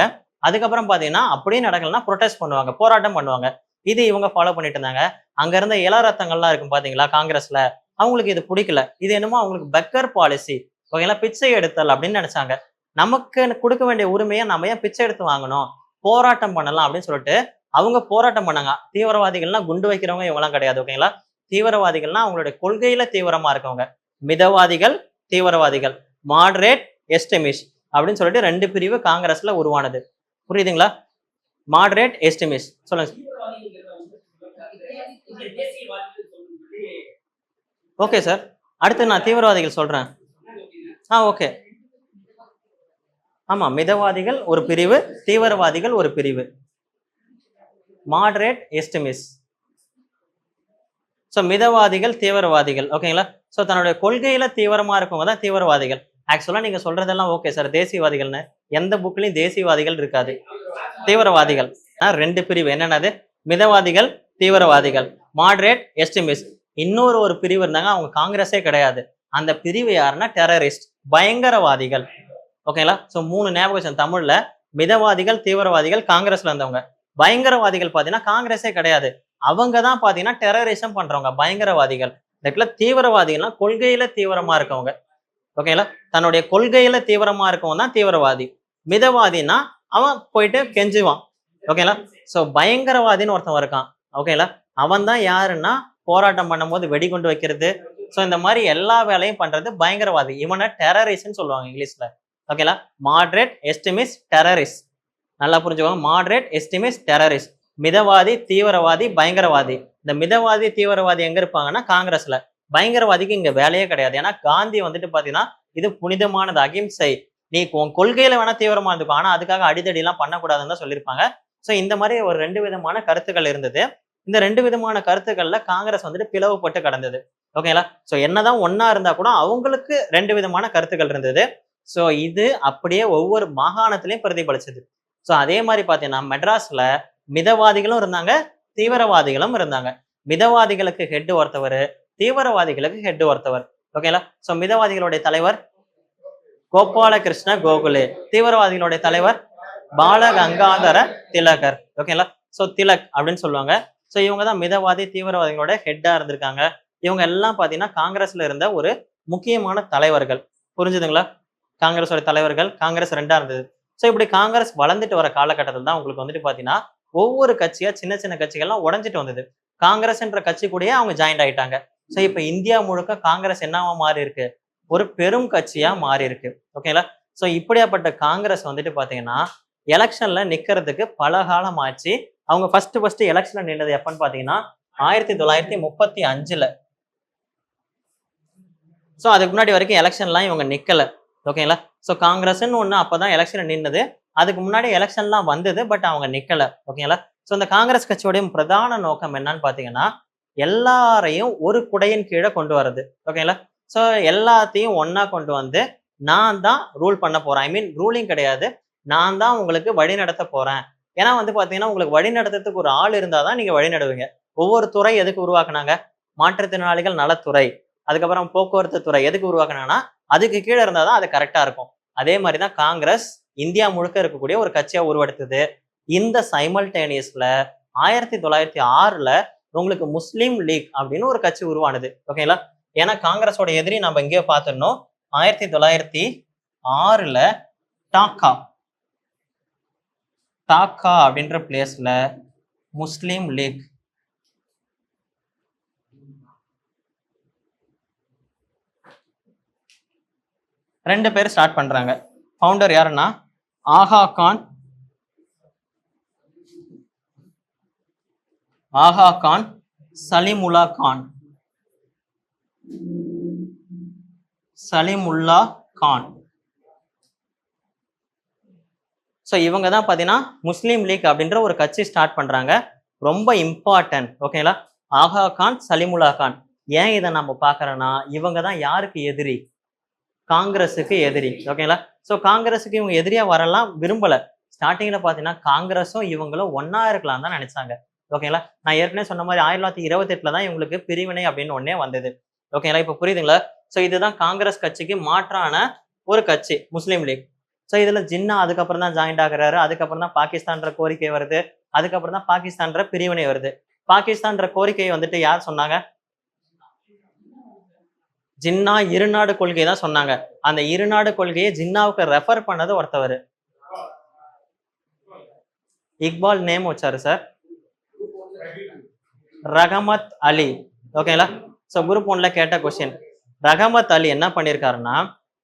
Speaker 1: அதுக்கப்புறம் பார்த்தீங்கன்னா அப்படியே நடக்கலன்னா ப்ரொட்டஸ்ட் பண்ணுவாங்க. போராட்டம் பண்ணுவாங்க. இது இவங்க ஃபாலோ பண்ணிட்டு இருந்தாங்க. அங்க இருந்த இளரத்தங்கள்லாம் இருக்கும் பாத்தீங்களா காங்கிரஸ்ல? அவங்களுக்கு இது பிடிக்கல. இது என்னமோ அவங்களுக்கு பெக்கர் பாலிசி ஓகேங்களா? பிச்சை எடுத்தல் அப்படின்னு நினைச்சாங்க. நமக்கு கொடுக்க வேண்டிய உரிமையை நம்ம ஏன் பிச்சை எடுத்து வாங்கணும்? போராட்டம் பண்ணலாம் அப்படின்னு சொல்லிட்டு அவங்க போராட்டம் பண்ணாங்க. தீவிரவாதிகள்னா குண்டு வைக்கிறவங்க இவங்கெல்லாம் கிடையாது ஓகேங்களா? தீவிரவாதிகள்னா அவங்களுடைய கொள்கையில தீவிரமா இருக்கவங்க. மிதவாதிகள் தீவிரவாதிகள். மாடரேட் எஸ்டமிஷ் அப்படின்னு சொல்லிட்டு ரெண்டு பிரிவு காங்கிரஸ்ல உருவானது. புரியுதுங்களா? மாடரேட் எஸ்டிமிஷ் சொல்லுங்க ஓகே சார் அடுத்து நான் தீவிரவாதிகள் சொல்றேன். ஆ ஓகே. ஆமா மிதவாதிகள் ஒரு பிரிவு தீவிரவாதிகள் ஒரு பிரிவு. மாடரேட் எஸ்டிமிஸ் ஸோ மிதவாதிகள் தீவிரவாதிகள் ஓகேங்களா? ஸோ தன்னுடைய கொள்கையில தீவிரமா இருக்கவங்க தான் தீவிரவாதிகள். ஆக்சுவலாக நீங்க சொல்றதெல்லாம் ஓகே சார் தேசியவாதிகள்னு. எந்த புக்லையும் தேசியவாதிகள் இருக்காது. தீவிரவாதிகள். ஆ, ரெண்டு பிரிவு. என்னென்னது மிதவாதிகள் தீவிரவாதிகள். மாடரேட் எஸ்டிமிஸ் இன்னொரு ஒரு பிரிவு இருந்தாங்க அவங்க காங்கிரஸே கிடையாது. அந்த பிரிவு யாருன்னா டெரரிஸ்ட் பயங்கரவாதிகள். ஓகேங்களா ஸோ மூணு ஞாபகம் தமிழ்ல மிதவாதிகள் தீவிரவாதிகள் காங்கிரஸ்ல இருந்தவங்க. பயங்கரவாதிகள் பார்த்தீங்கன்னா காங்கிரஸே கிடையாது. அவங்க தான் பார்த்தீங்கன்னா டெரரிசம் பண்றவங்க பயங்கரவாதிகள். இதுக்குள்ள தீவிரவாதிகள்னா கொள்கையில தீவிரமா இருக்கவங்க. ஓகேங்களா தன்னுடைய கொள்கையில தீவிரமா இருக்கவன் தான் தீவிரவாதி. மிதவாதின்னா அவன் போயிட்டு கெஞ்சுவான். ஓகேங்களா ஸோ பயங்கரவாதின்னு ஒருத்தன் இருக்கான். ஓகேங்களா அவன் தான் யாருன்னா போராட்டம் பண்ணும்போது வெடிகுண்டு வைக்கிறது ஸோ இந்த மாதிரி எல்லா வேலையும் பண்றது பயங்கரவாதி. இவனை டெரரிஸ்ட்னு சொல்லுவாங்க இங்கிலீஷ்ல. ஓகேங்களா மாட்ரேட் எஸ்டிமிஸ் டெரரிஸ்ட் நல்லா புரிஞ்சுக்கோங்க. மாட்ரேட் எஸ்டிமிஸ் டெரரிஸ்ட் மிதவாதி தீவிரவாதி பயங்கரவாதி. இந்த மிதவாதி தீவிரவாதி எங்க இருப்பாங்கன்னா காங்கிரஸ்ல. பயங்கரவாதிக்கு இங்க வேலையே கிடையாது. ஏன்னா காந்தி வந்துட்டு பாத்தீங்கன்னா இது புனிதமானது அகிம்சை நீ உன் கொள்கையில வேணா தீவிரமா இருந்துக்கும் ஆனா அதுக்காக அடிதடி எல்லாம் பண்ணக்கூடாதுன்னு தான் சொல்லியிருப்பாங்க. ஸோ இந்த மாதிரி ஒரு ரெண்டு விதமான கருத்துக்கள் இருந்தது. இந்த ரெண்டு விதமான கருத்துக்கள்ல காங்கிரஸ் வந்துட்டு பிளவுபட்டு கடந்தது. ஓகேங்களா ஸோ என்னதான் ஒன்னா இருந்தா கூட அவங்களுக்கு ரெண்டு விதமான கருத்துக்கள் இருந்தது. ஸோ இது அப்படியே ஒவ்வொரு மாகாணத்திலையும் பிரதிபலிச்சது. ஸோ அதே மாதிரி பார்த்தீங்கன்னா மெட்ராஸ்ல மிதவாதிகளும் இருந்தாங்க தீவிரவாதிகளும் இருந்தாங்க. மிதவாதிகளுக்கு ஹெட் ஒருத்தவர் தீவிரவாதிகளுக்கு ஹெட் ஒருத்தவர். ஓகேங்களா ஸோ மிதவாதிகளுடைய தலைவர் கோபாலகிருஷ்ண கோகுலே தீவிரவாதிகளுடைய தலைவர் பாலகங்காதர திலகர். ஓகேங்களா ஸோ திலக் அப்படின்னு சொல்லுவாங்க. ஸோ இவங்க தான் மிதவாதி தீவிரவாதிகளோட ஹெட்டாக இருந்திருக்காங்க. இவங்க எல்லாம் பார்த்தீங்கன்னா காங்கிரஸ்ல இருந்த ஒரு முக்கியமான தலைவர்கள். புரிஞ்சுதுங்களா? காங்கிரஸோட தலைவர்கள் காங்கிரஸ் ரெண்டா இருந்தது. ஸோ இப்படி காங்கிரஸ் வளர்ந்துட்டு வர காலகட்டத்தில் தான் உங்களுக்கு வந்துட்டு பார்த்தீங்கன்னா ஒவ்வொரு கட்சியா சின்ன சின்ன கட்சிகள்லாம் உடஞ்சிட்டு வந்தது. காங்கிரஸ்ன்ற கட்சி கூடயே அவங்க ஜாயின்ட் ஆயிட்டாங்க. ஸோ இப்போ இந்தியா முழுக்க காங்கிரஸ் என்னவா மாறி இருக்கு ஒரு பெரும் கட்சியா மாறி இருக்கு ஓகேங்களா ஸோ இப்படியாப்பட்ட காங்கிரஸ் வந்துட்டு பார்த்தீங்கன்னா எலெக்ஷன்ல நிக்கிறதுக்கு பல காலம் ஆச்சு. அவங்க ஃபர்ஸ்ட் ஃபர்ஸ்ட் எலெக்ஷன்ல நின்னது எப்பன்னு பார்த்தீங்கன்னா ஆயிரத்தி தொள்ளாயிரத்தி முப்பத்தி அஞ்சுல. ஸோ அதுக்கு முன்னாடி வரைக்கும் எலெக்ஷன்லாம் இவங்க நிற்கலை ஓகேங்களா ஸோ காங்கிரஸ்ன்னு ஒன்று அப்பதான் எலெக்ஷன் நின்னது. அதுக்கு முன்னாடி எலெக்ஷன்லாம் வந்தது பட் அவங்க நிற்கலை ஓகேங்களா ஸோ இந்த காங்கிரஸ் கட்சியோடைய பிரதான நோக்கம் என்னன்னு பார்த்தீங்கன்னா எல்லாரையும் ஒரு குடையின் கீழே கொண்டு வர்றது. ஓகேங்களா ஸோ எல்லாத்தையும் ஒன்றா கொண்டு வந்து நான் தான் ரூல் பண்ண போகிறேன் ஐ மீன் ரூலிங் கிடையாது. நான் தான் உங்களுக்கு வழி நடத்த போகிறேன் ஏன்னா வந்து பார்த்தீங்கன்னா உங்களுக்கு வழி நடத்துறதுக்கு ஒரு ஆள் இருந்தால் தான் நீங்கள் வழி நடுவீங்க. ஒவ்வொரு துறை எதுக்கு உருவாக்குனாங்க? மாற்றுத்திறனாளிகள் நலத்துறை. அதுக்கப்புறம் போக்குவரத்து துறை எதுக்கு உருவாக்கினாங்கன்னா அதுக்கு கீழே இருந்தால் தான் அது கரெக்டாக இருக்கும். அதே மாதிரி தான் காங்கிரஸ் இந்தியா முழுக்க இருக்கக்கூடிய ஒரு கட்சியாக உருவெடுத்தது. இந்த சைமல்டேனியஸில் ஆயிரத்தி தொள்ளாயிரத்தி ஆறில் உங்களுக்கு முஸ்லீம் லீக் அப்படின்னு ஒரு கட்சி உருவானது. ஓகேங்களா ஏன்னா காங்கிரஸோட எதிரி நம்ம எங்கேயோ பார்த்துடணும். ஆயிரத்தி தொள்ளாயிரத்தி ஆறுல டாக்கா. டாக்கா அப்படின்ற பிளேஸ்ல முஸ்லீம் லீக் ரெண்டு பேர் ஸ்டார்ட் பண்றாங்க. ஃபவுண்டர் யாருன்னா? ஆஹா கான். ஆஹா கான் சலிமுல்லா கான். சலிமுல்லா கான். ஸோ இவங்க தான் பார்த்தீங்கன்னா முஸ்லீம் லீக் அப்படின்ற ஒரு கட்சி ஸ்டார்ட் பண்றாங்க. ரொம்ப இம்பார்ட்டன்ட் ஓகேங்களா ஆஹா கான் சலிமுல்லா கான். ஏன் இதை நம்ம பார்க்கறோன்னா இவங்க தான் யாருக்கு எதிரி? காங்கிரஸுக்கு எதிரி. ஓகேங்களா? ஸோ காங்கிரஸுக்கு இவங்க எதிரியா வரலாம் விரும்பல. ஸ்டார்டிங்ல பார்த்தீங்கன்னா காங்கிரஸும் இவங்களும் ஒன்னா இருக்கலாம் தான் நினைச்சாங்க. ஓகேங்களா? நான் ஏற்கனவே சொன்ன மாதிரி ஆயிரத்தி தொள்ளாயிரத்தி இருபத்தி எட்டுல தான் இவங்களுக்கு பிரிவினை அப்படின்னு ஒன்னே வந்தது. ஓகேங்களா? இப்போ புரியுதுங்களா? ஸோ இதுதான் காங்கிரஸ் கட்சிக்கு மாற்றான ஒரு கட்சி முஸ்லீம் லீக். ஸோ இதுல ஜின்னா அதுக்கப்புறம் தான் ஜாயின்ட் ஆகுறாரு. அதுக்கப்புறம் தான் பாகிஸ்தான்ற கோரிக்கை வருது. அதுக்கப்புறம் தான் பாகிஸ்தான்ற பிரிவினை வருது. பாகிஸ்தான்ற கோரிக்கையை வந்துட்டு யார் சொன்னாங்க? ஜின்னா இருநாடு கொள்கை தான் சொன்னாங்க. அந்த இருநாடு கொள்கையை ஜின்னாவுக்கு ரெஃபர் பண்ணது ஒருத்தவர். இக்பால் நேம் வச்சாரு சார் ரகமத் அலி. ஓகேங்களா ஸோ குரூப் ஒன்ல கேட்ட கொஸ்டின் ரகமத் அலி என்ன பண்ணியிருக்காருன்னா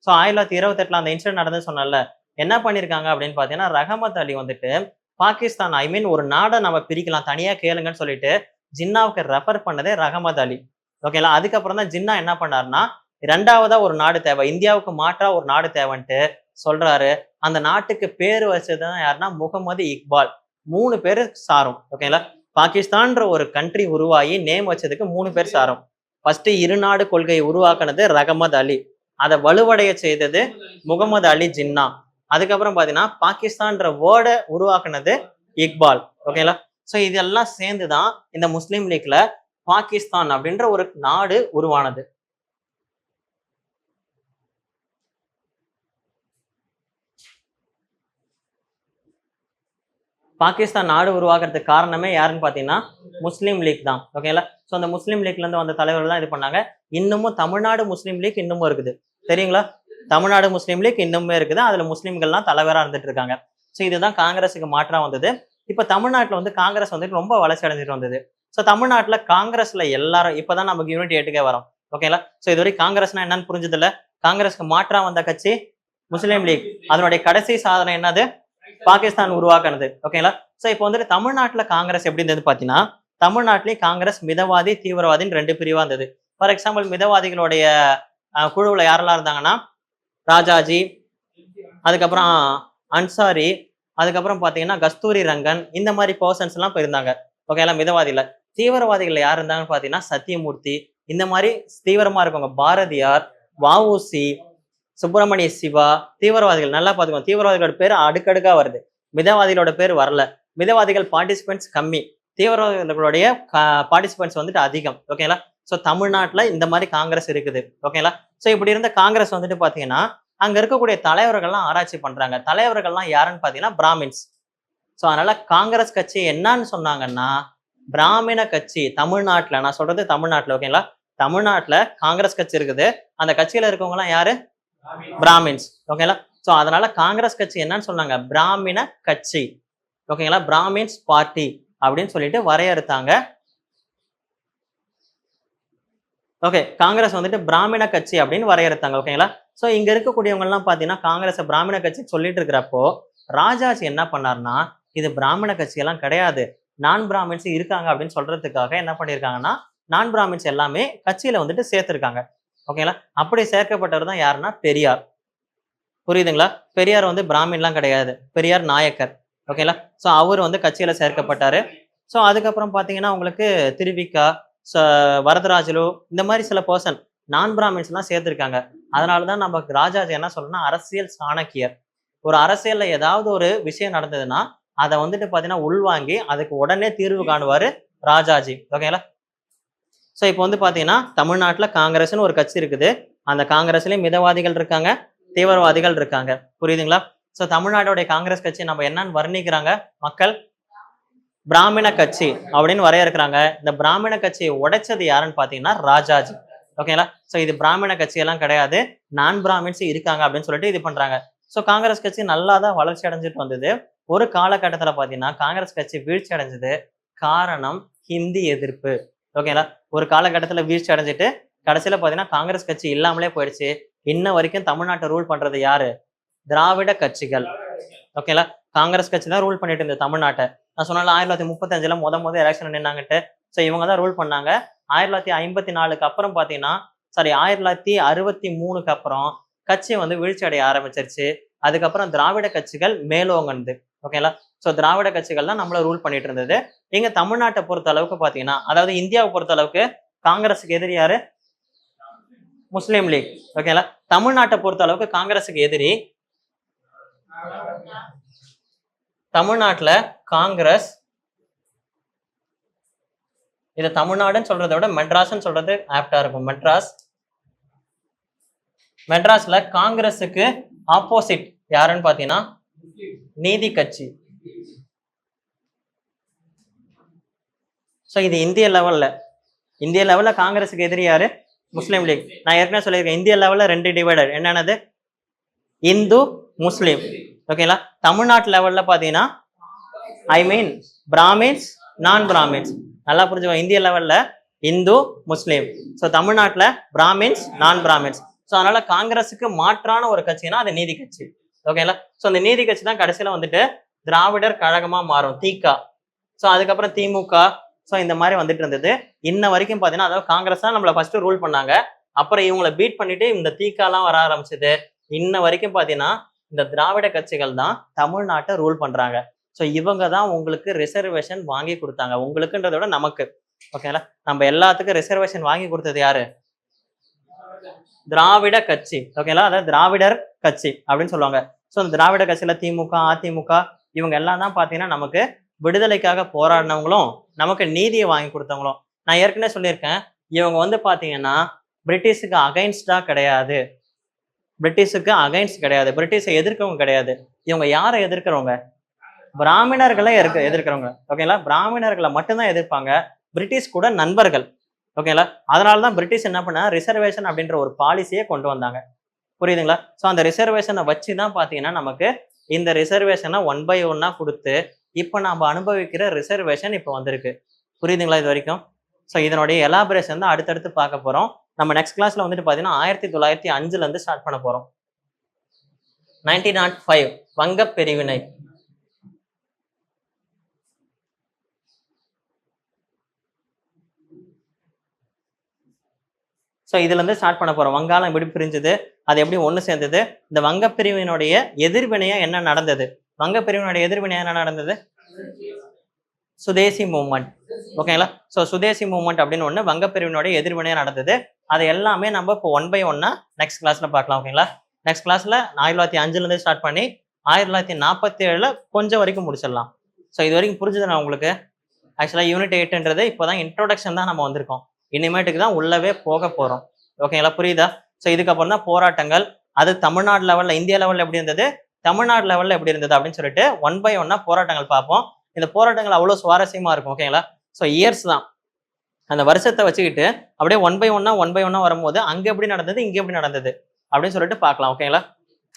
Speaker 1: ஸோ ஆயிரத்தி தொள்ளாயிரத்தி இருபத்தெட்டில் அந்த இன்சிடென்ட் நடந்து சொன்னல என்ன பண்ணியிருக்காங்க அப்படின்னு பார்த்தீங்கன்னா ரகமத் அலி வந்துட்டு பாகிஸ்தான் ஐ மீன் ஒரு நாடை நம்ம பிரிக்கலாம். தனியாக கேளுங்கன்னு சொல்லிட்டு ஜின்னாவுக்கு ரெஃபர் பண்ணதே ரகமத் அலி. ஓகேங்களா அதுக்கப்புறம் தான் ஜின்னா என்ன பண்ணாருன்னா ரெண்டாவதா ஒரு நாடு தேவை இந்தியாவுக்கு மாற்றா ஒரு நாடு தேவைன்ட்டு சொல்றாரு. அந்த நாட்டுக்கு பேர் வச்சதுதான் யாருன்னா முகமது இக்பால். மூணு பேர் சாரும் ஓகேங்களா பாகிஸ்தான்ற ஒரு கண்ட்ரி உருவாகி நேம் வச்சதுக்கு மூணு பேர் சாரும். ஃபர்ஸ்ட் இருநாடு கொள்கையை உருவாக்குனது ரகமது அலி. அதை வலுவடைய செய்தது முகமது அலி ஜின்னா. அதுக்கப்புறம் பாத்தீங்கன்னா பாகிஸ்தான்ற வேர்டை உருவாக்குனது இக்பால் ஓகேங்களா ஸோ இதெல்லாம் சேர்ந்து தான் இந்த முஸ்லீம் லீக்ல பாகிஸ்தான் அப்படின்ற ஒரு நாடு உருவானது. பாகிஸ்தான் நாடு உருவாகிறதுக்கு காரணமே யாருன்னு பார்த்தீங்கன்னா முஸ்லீம் லீக் தான். ஓகேங்களா ஸோ அந்த முஸ்லீம் லீக்ல இருந்து வந்த தலைவர்கள் தான் இது பண்ணாங்க. இன்னமும் தமிழ்நாடு முஸ்லீம் லீக் இன்னமும் இருக்குது. தெரியுங்களா? தமிழ்நாடு முஸ்லீம் லீக் இன்னுமே இருக்குது. அதுல முஸ்லீம்கள்லாம் தலைவராக இருந்துட்டு இருக்காங்க. ஸோ இதுதான் காங்கிரஸுக்கு மாற்றம் வந்தது. இப்போ தமிழ்நாட்டில் வந்து காங்கிரஸ் வந்துட்டு ரொம்ப வளர்ச்சி அடைஞ்சிட்டு வந்தது. ஸோ தமிழ்நாட்டில் காங்கிரஸ்ல எல்லாரும் இப்போதான் நமக்கு யூனிட் ஏட்டுக்கே வரோம். ஓகேங்களா ஸோ இதுவரை காங்கிரஸ்னா என்னன்னு புரிஞ்சது காங்கிரஸ்க்கு மாற்றம் வந்த கட்சி முஸ்லீம் லீக். அதனுடைய கடைசி சாதனை என்னது? பாகிஸ்தான் உருவாக்குனது. ஓகேங்களா ஸோ இப்போ வந்துட்டு தமிழ்நாட்டில் காங்கிரஸ் எப்படி இருந்தது பார்த்தீங்கன்னா தமிழ்நாட்டிலேயே காங்கிரஸ் மிதவாதி தீவிரவாதின்னு ரெண்டு பிரிவாக இருந்தது. ஃபார் எக்ஸாம்பிள் மிதவாதிகளுடைய குழுவில் யாரெல்லாம் இருந்தாங்கன்னா ராஜாஜி அதுக்கப்புறம் அன்சாரி அதுக்கப்புறம் பார்த்தீங்கன்னா கஸ்தூரி ரங்கன் இந்த மாதிரி பர்சன்ஸ் எல்லாம் ஓகேங்களா? மிதவாதியில் தீவிரவாதிகள் யார் இருந்தாங்கன்னு பார்த்தீங்கன்னா சத்தியமூர்த்தி. இந்த மாதிரி தீவிரமாக இருக்கவங்க பாரதியார் வஉசி சுப்பிரமணிய சிவா தீவிரவாதிகள். நல்லா பார்த்துக்கோங்க. தீவிரவாதிகளோட பேர் அடுக்கடுக்காக வருது. மிதவாதிகளோட பேர் வரல. மிதவாதிகள் பார்ட்டிசிபென்ட்ஸ் கம்மி. தீவிரவாதிகளுடைய பார்ட்டிசிபென்ட்ஸ் வந்துட்டு அதிகம். ஓகேங்களா? ஸோ தமிழ்நாட்டில் இந்த மாதிரி காங்கிரஸ் இருக்குது. ஓகேங்களா? ஸோ இப்படி இருந்த காங்கிரஸ் வந்துட்டு பார்த்தீங்கன்னா அங்கே இருக்கக்கூடிய தலைவர்கள்லாம் ஆராய்ச்சி பண்ணுறாங்க தலைவர்கள்லாம் யாருன்னு பார்த்தீங்கன்னா பிராமின்ஸ். ஸோ அதனால காங்கிரஸ் கட்சி என்னன்னு சொன்னாங்கன்னா பிராமண கட்சி தமிழ்நாட்டில் நான் சொல்றது தமிழ்நாட்டில் ஓகேங்களா தமிழ்நாட்டில் காங்கிரஸ் கட்சி இருக்குது. அந்த கட்சியில இருக்கவங்கலாம் யாரு? பிராமின்ஸ். ஓகேங்களா ஸோ அதனால காங்கிரஸ் கட்சி என்னன்னு சொன்னாங்க? பிராமண கட்சி. ஓகேங்களா பிராமின்ஸ் பார்ட்டி அப்படின்னு சொல்லிட்டு வரையறுத்தாங்க. ஓகே காங்கிரஸ் வந்துட்டு பிராமண கட்சி அப்படின்னு வரையறுத்தாங்க ஓகேங்களா ஸோ இங்க இருக்கக்கூடியவங்க எல்லாம் பாத்தீங்கன்னா காங்கிரஸ் பிராமண கட்சி சொல்லிட்டு இருக்கிறப்போ ராஜாஜி என்ன பண்ணாருன்னா இது பிராமண கட்சியெல்லாம் கிடையாது. நான் பிராமின்ஸ் இருக்காங்க அப்படின்னு சொல்றதுக்காக என்ன பண்ணியிருக்காங்கன்னா நான் பிராமின்ஸ் எல்லாமே கட்சியில வந்துட்டு சேர்த்துருக்காங்க. ஓகேங்களா அப்படி சேர்க்கப்பட்டவர் தான் யாருன்னா பெரியார். புரியுதுங்களா? பெரியார் வந்து பிராமின்லாம் கிடையாது. பெரியார் நாயக்கர். ஓகேங்களா ஸோ அவர் வந்து கட்சியில சேர்க்கப்பட்டாரு. ஸோ அதுக்கப்புறம் பார்த்தீங்கன்னா உங்களுக்கு திருவிக்கா ச- வரதராஜலு இந்த மாதிரி சில பர்சன் நான் பிராமின்ஸ் எல்லாம் சேர்த்திருக்காங்க. அதனால தான் நம்ம ராஜாஜி என்ன சொல்லணும்னா அரசியல் சாணக்கியர். ஒரு அரசியல்ல ஏதாவது ஒரு விஷயம் நடந்ததுன்னா அதை வந்துட்டு பார்த்தீங்கன்னா உள்வாங்கி அதுக்கு உடனே தீர்வு காணுவார் ராஜாஜி. ஓகேங்களா ஸோ இப்போ வந்து பார்த்தீங்கன்னா தமிழ்நாட்டில் காங்கிரஸ்னு ஒரு கட்சி இருக்குது. அந்த காங்கிரஸ்லேயும் மிதவாதிகள் இருக்காங்க தீவிரவாதிகள் இருக்காங்க. புரியுதுங்களா? ஸோ தமிழ்நாட்டோடைய காங்கிரஸ் கட்சி நம்ம என்னன்னு வர்ணிக்கிறாங்க? மக்கள் பிராமண கட்சி அப்படின்னு வரையறுக்கிறாங்க. இந்த பிராமண கட்சியை உடைச்சது யாருன்னு பார்த்தீங்கன்னா ராஜாஜி. ஓகேங்களா ஸோ இது பிராமண கட்சி எல்லாம் கிடையாது. நான் பிராமின்ஸ் இருக்காங்க அப்படின்னு சொல்லிட்டு இது பண்ணுறாங்க ஸோ காங்கிரஸ் கட்சி நல்லா தான் வளர்ச்சி அடைஞ்சிட்டு வந்தது. ஒரு காலகட்டத்தில் பார்த்தீங்கன்னா காங்கிரஸ் கட்சி வீழ்ச்சி அடைஞ்சது காரணம் ஹிந்தி எதிர்ப்பு. ஓகேங்களா ஒரு காலகட்டத்தில் வீழ்ச்சி அடைஞ்சிட்டு கடைசியில் பார்த்தீங்கன்னா காங்கிரஸ் கட்சி இல்லாமலே போயிடுச்சு. இன்ன வரைக்கும் தமிழ்நாட்டை ரூல் பண்ணுறது யாரு? திராவிட கட்சிகள். ஓகேங்களா காங்கிரஸ் கட்சி தான் ரூல் பண்ணிட்டு இருந்தது தமிழ்நாட்டை. நான் சொன்னால ஆயிரத்தி தொள்ளாயிரத்தி முப்பத்தஞ்சுல முத முத எலெக்ஷன் நின்னாங்கட்டு ஸோ இவங்க தான் ரூல் பண்ணாங்க. ஆயிரத்தி தொள்ளாயிரத்தி ஐம்பத்தி நாலுக்கு அப்புறம் பார்த்தீங்கன்னா சாரி ஆயிரத்தி தொள்ளாயிரத்தி அறுபத்தி மூணுக்கு அப்புறம் கட்சி வந்து வீழ்ச்சி அடைய ஆரம்பிச்சிருச்சு. அதுக்கப்புறம் திராவிட கட்சிகள் மேலோங்கன்து. ஓகேங்களா ஸோ திராவிட கட்சிகள் தான் நம்மள ரூல் பண்ணிட்டு இருந்தது. இங்க தமிழ்நாட்டை பொறுத்த அளவுக்கு பார்த்தீங்கன்னா அதாவது இந்தியாவை பொறுத்த அளவுக்கு காங்கிரஸுக்கு எதிரி யாரு? முஸ்லீம் லீக். ஓகேங்களா தமிழ்நாட்டை பொறுத்த அளவுக்கு காங்கிரஸுக்கு எதிரி தமிழ்நாட்டில் காங்கிரஸ் இது தமிழ்நாடுன்னு சொல்றதை விட மெட்ராஸ்ன்னு சொல்றது ஆப்டா இருக்கும். மெட்ராஸ் மெட்ராஸ்ல காங்கிரஸுக்கு ஆப்போசிட் யாருன்னு பாத்தீங்கன்னா நீதி கட்சி. ஸோ இது இந்திய லெவல்ல இந்திய லெவல்ல காங்கிரஸுக்கு எதிரியாரு முஸ்லீம் லீக். நான் ஏற்கனவே சொல்லியிருக்கேன். இந்திய லெவல்ல ரெண்டு டிவைடர் என்னென்னது? இந்து முஸ்லீம். ஓகேங்களா தமிழ்நாட்டு லெவல்ல பார்த்தீங்கன்னா ஐ மீன் பிராமின்ஸ் நான் பிராமின்ஸ் நல்லா புரிஞ்சுக்கோ இந்திய லெவல்ல இந்து முஸ்லீம். ஸோ தமிழ்நாட்டில் பிராமின்ஸ் நான் பிராமின்ஸ் ஸோ அதனால காங்கிரஸுக்கு மாற்றான ஒரு கட்சினா அது நீதி கட்சி. ஓகேங்களா ஸோ அந்த நீதி கட்சி தான் கடைசியில வந்துட்டு திராவிடர் கழகமா மாறும் திக ஸோ அதுக்கப்புறம் திமுக. ஸோ இந்த மாதிரி வந்துட்டு இருந்தது. இன்ன வரைக்கும் பார்த்தீங்கன்னா அதாவது காங்கிரஸ் தான் நம்மளை ஃபர்ஸ்ட் ரூல் பண்ணாங்க. அப்புறம் இவங்களை பீட் பண்ணிட்டு இந்த தீக்காலாம் வர ஆரம்பிச்சது. இன்ன வரைக்கும் பார்த்தீங்கன்னா இந்த திராவிட கட்சிகள் தான் தமிழ்நாட்டை ரூல் பண்றாங்க. ஸோ இவங்க தான் உங்களுக்கு ரிசர்வேஷன் வாங்கி கொடுத்தாங்க. உங்களுக்குன்றத விட நமக்கு. ஓகேங்களா நம்ம எல்லாத்துக்கும் ரிசர்வேஷன் வாங்கி கொடுத்தது யாரு? திராவிட கட்சி. ஓகேங்களா அதாவது திராவிடர் கட்சி அப்படின்னு சொல்லுவாங்க. ஸோ இந்த திராவிட கட்சியில் திமுக அதிமுக இவங்க எல்லாம் தான் பார்த்தீங்கன்னா நமக்கு விடுதலைக்காக போராடினவங்களும் நமக்கு நீதியை வாங்கி கொடுத்தவங்களும். நான் ஏற்கனவே சொல்லியிருக்கேன் இவங்க வந்து பார்த்தீங்கன்னா பிரிட்டிஷுக்கு அகைன்ஸ்டாக கிடையாது. பிரிட்டிஷுக்கு அகைன்ஸ்ட் கிடையாது. பிரிட்டிஷை எதிர்க்கிறவங்க கிடையாது. இவங்க யாரை எதிர்க்கிறவங்க? பிராமணர்களை எதிர்க்க எதிர்க்கிறவங்க. ஓகேங்களா பிராமணர்களை மட்டும்தான் எதிர்ப்பாங்க. பிரிட்டிஷ் கூட நண்பர்கள். ஓகேங்களா அதனால தான் பிரிட்டிஷ் என்ன பண்ணா ரிசர்வேஷன் அப்படின்ற ஒரு பாலிசியை கொண்டு வந்தாங்க. புரியுதுங்களா? ஸோ அந்த ரிசர்வேஷனை வச்சு தான் பார்த்தீங்கன்னா நமக்கு இந்த ரிசர்வேஷனை ஒன் பை ஒன்னாக கொடுத்து இப்போ நம்ம அனுபவிக்கிற ரிசர்வேஷன் இப்போ வந்திருக்கு. புரியுதுங்களா இது வரைக்கும்? ஸோ இதனுடைய எலாபரேஷன் தான் அடுத்தடுத்து பார்க்க போகிறோம் நம்ம நெக்ஸ்ட் கிளாஸில் வந்துட்டு பார்த்தீங்கன்னா ஆயிரத்தி தொள்ளாயிரத்தி அஞ்சுலேருந்து ஸ்டார்ட் பண்ண போகிறோம் நைன்டீன் நாட் oh ஃபைவ் வங்க பிரிவினை. ஸோ இதுலேருந்து ஸ்டார்ட் பண்ண போகிறோம் வங்காளம் எப்படி பிரிஞ்சது? அது எப்படி ஒன்று சேர்ந்தது? இந்த வங்கப்பிரிவினுடைய எதிர்வினையாக என்ன நடந்தது? வங்கப்பிரிவினுடைய பிரிவினுடைய என்ன நடந்தது? சுதேசி மூவ்மெண்ட் ஓகேங்களா ஸோ சுதேசி மூவ்மெண்ட் அப்படின்னு ஒன்று வங்கப்பிரிவினுடைய எதிர்வினையாக நடந்தது. அது எல்லாமே நம்ம இப்போ ஒன் பை ஒன்னா நெக்ஸ்ட் கிளாஸில் பார்க்கலாம். ஓகேங்களா நெக்ஸ்ட் கிளாஸில் ஆயிரத்தி தொள்ளாயிரத்தி அஞ்சுலேருந்து ஸ்டார்ட் பண்ணி ஆயிரத்தி தொள்ளாயிரத்தி நாற்பத்தி ஏழில் கொஞ்சம் வரைக்கும் முடிச்சிடலாம். ஸோ இது வரைக்கும் புரிஞ்சுது நான் உங்களுக்கு? ஆக்சுவலாக யூனிட் இப்போ தான் இன்ட்ரோடக்ஷன் தான் நம்ம வந்திருக்கோம். இனிமேட்டுக்கு தான் உள்ளவே போக போகிறோம் ஓகேங்களா புரியுதா? ஸோ இதுக்கப்புறம் தான் போராட்டங்கள். அது தமிழ்நாடு லெவலில் இந்தியா லெவலில் எப்படி இருந்தது? தமிழ்நாடு லெவலில் எப்படி இருந்தது அப்படின்னு சொல்லிட்டு ஒன் பை ஒன்னா போராட்டங்கள் பார்ப்போம். இந்த போராட்டங்கள் அவ்வளோ சுவாரஸ்யமாக இருக்கும் ஓகேங்களா ஸோ இயர்ஸ் தான். அந்த வருஷத்தை வச்சுக்கிட்டு அப்படியே ஒன் பை ஒன்னா ஒன் பை ஒன்னா வரும்போது அங்கே எப்படி நடந்தது இங்கே எப்படி நடந்தது அப்படின்னு சொல்லிட்டு பார்க்கலாம் ஓகேங்களா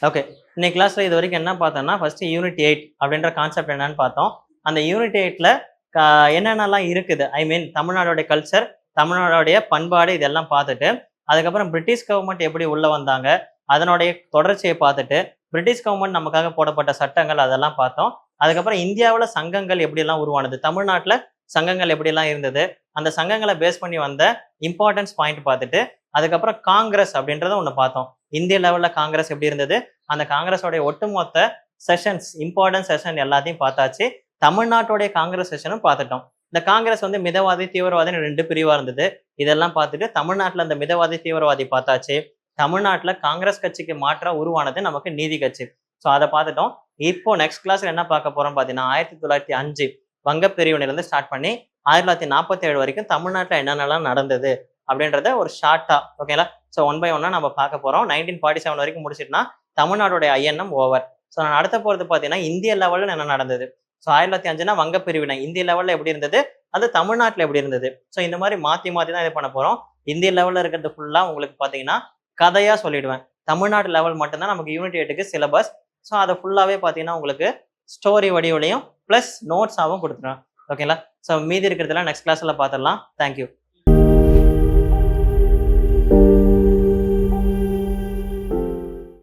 Speaker 1: ஓகே இன்னைக்கு கிளாஸில் இது வரைக்கும் என்ன பார்த்தோம்னா ஃபர்ஸ்ட் யூனிட் எயிட் அப்படின்ற கான்செப்ட் என்னன்னு பார்த்தோம். அந்த யூனிட் எயிட்டில் என்னென்னலாம் இருக்குது? ஐ மீன் தமிழ்நாடோடைய கல்ச்சர் தமிழனுடைய பண்பாடு இதெல்லாம் பார்த்துட்டு அதுக்கப்புறம் பிரிட்டிஷ் கவர்மெண்ட் எப்படி உள்ள வந்தாங்க அதனுடைய தொடர்ச்சியை பார்த்துட்டு பிரிட்டிஷ் கவர்மெண்ட் நமக்காக போடப்பட்ட சட்டங்கள் அதெல்லாம் பார்த்தோம். அதுக்கப்புறம் இந்தியாவில் சங்கங்கள் எப்படிலாம் உருவானது தமிழ்நாட்டில் சங்கங்கள் எப்படிலாம் இருந்தது அந்த சங்கங்களை பேஸ் பண்ணி வந்த இம்பார்ட்டன்ஸ் பாயிண்ட் பார்த்துட்டு அதுக்கப்புறம் காங்கிரஸ் அப்படின்றத ஒன்று பார்த்தோம். இந்திய லெவலில் காங்கிரஸ் எப்படி இருந்தது அந்த காங்கிரஸோடைய ஒட்டுமொத்த செஷன்ஸ் இம்பார்ட்டன்ட் செஷன் எல்லாத்தையும் பார்த்தாச்சு. தமிழ்நாட்டுடைய காங்கிரஸ் செஷனும் பார்த்துட்டோம். இந்த காங்கிரஸ் வந்து மிதவாதி தீவிரவாதின்னு ரெண்டு பிரிவா இருந்தது. இதெல்லாம் பார்த்துட்டு தமிழ்நாட்டில் அந்த மிதவாதி தீவிரவாதி பார்த்தாச்சு. தமிழ்நாட்டில் காங்கிரஸ் கட்சிக்கு மாற்றம் உருவானது நமக்கு நீதி கட்சி. ஸோ அதை பார்த்துட்டோம். இப்போ நெக்ஸ்ட் கிளாஸ்ல என்ன பார்க்க போறோம் பார்த்தீங்கன்னா ஆயிரத்தி தொள்ளாயிரத்தி அஞ்சு வங்க பிரிவினிலிருந்து ஸ்டார்ட் பண்ணி ஆயிரத்தி தொள்ளாயிரத்தி நாற்பத்தி ஏழு வரைக்கும் தமிழ்நாட்டில் என்னென்னலாம் நடந்தது அப்படின்றத ஒரு ஷார்ட்டா ஓகேங்களா ஸோ ஒன் பை ஒன்னா நம்ம பார்க்க போறோம். நைன்டீன் ஃபார்ட்டி செவன் வரைக்கும் முடிச்சிட்டுனா தமிழ்நாடோடைய ஐஎன்எம் ஓவர் ஸோ நான் நடத்த போறது பார்த்தீங்கன்னா இந்திய லெவலில் என்ன நடந்தது? ஸோ ஆயிரத்தி தொள்ளாயிரத்தி அஞ்சுனா வங்க பிரிவினை இந்திய லெவலில் எப்படி இருந்தது? அது தமிழ்நாட்டில் எப்படி இருந்தது? ஸோ இந்த மாதிரி மாற்றி மாற்றி தான் இது பண்ண போகிறோம் இந்திய லெவலில் இருக்கிறது ஃபுல்லாக உங்களுக்கு பார்த்தீங்கன்னா கதையாக சொல்லிடுவேன். தமிழ்நாடு லெவல் மட்டும்தான் நமக்கு யூனிட் எட்டுக்கு சிலபஸ் ஸோ அதை ஃபுல்லாகவே பார்த்தீங்கன்னா உங்களுக்கு ஸ்டோரி வடிவிலையும் ப்ளஸ் நோட்ஸாகவும் கொடுத்துருவேன். ஓகேங்களா ஸோ மீதி இருக்கிறதுலாம் நெக்ஸ்ட் கிளாஸில் பார்த்துடலாம் தேங்க்யூ